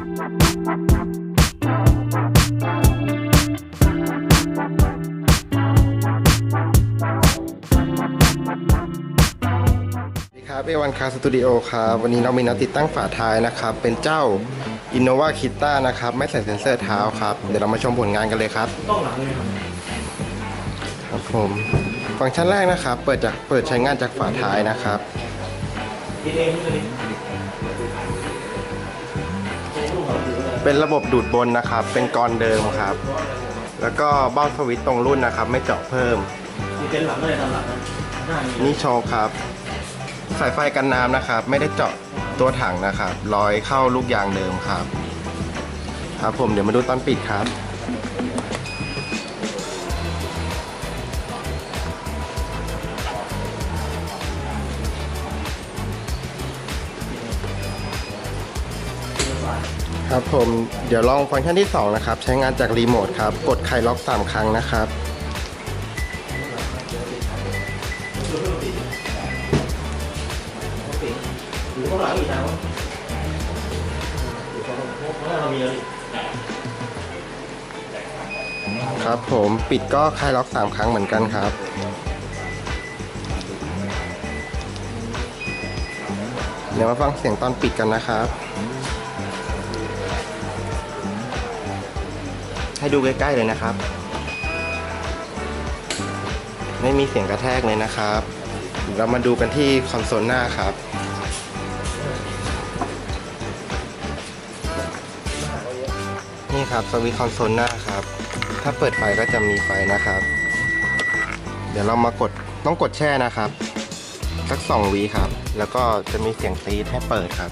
สวัสดีครับเอวันคาสตูดิโอครับวันนี้เรามีนัดติดตั้งฝาท้ายนะครับ เป็นเจ้า Innova k i t a นะครับ ไม่ใส่เซ็นเซอร์เท้าครับ เดี๋ยวเรามาชมผลงานกันเลยครับ ต้องหลังเลยครับครับผมฟังก์ชันแรกนะครับ เปิดจากเปิดใช้งานจากฝาท้ายนะครับ เขาถือเลยเป็นระบบดูดบนนะครับ เป็นกรเดิมครับ แล้วก็เบ้าสวิตช์ตรงรุ่นนะครับ ไม่เจาะเพิ่ม มีเป็นหลังเลยทำหลังนะหน้ามีนี่โชว์ครับ สายไฟกันน้ำนะครับ ไม่ได้เจาะตัวถังนะครับร้อยเข้าลูกยางเดิมครับ ครับผมเดี๋ยวมาดูตอนปิดครับ ครับผมเดี๋ยวลองฟังก์ชันที่ 2 นะครับ ใช้งานจากรีโมทครับ กดไขล็อก 3 ครั้งนะครับ ครับผมปิดก็คลายล็อก 3 ครั้งเหมือนกันครับ เดี๋ยวมาฟังเสียงตอนปิดกันนะครับ ให้ดูใกล้ๆเลยนะครับ ไม่มีเสียงกระแทกเลยนะครับ เรามาดูกันที่คอนโซลหน้าครับ นี่ครับสวิตช์คอนโซลหน้าครับ ถ้าเปิดไฟก็จะมีไฟนะครับ เดี๋ยวเรามากดต้องกดแช่นะครับ สักสองวีครับ แล้วก็จะมีเสียงซีดให้เปิดครับ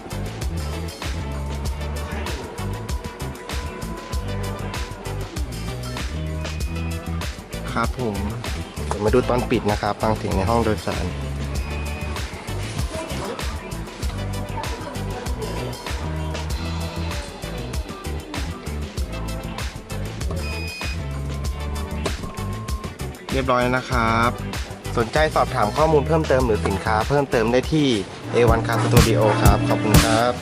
ครับผมเดี๋ยวมาดูตอนปิดนะครับ ฟังเสียงในห้องโดยสารเรียบร้อยนะครับ สนใจสอบถามข้อมูลเพิ่มเติมหรือสินค้าเพิ่มเติมได้ที่ A1 Car Studio ครับ ขอบคุณครับ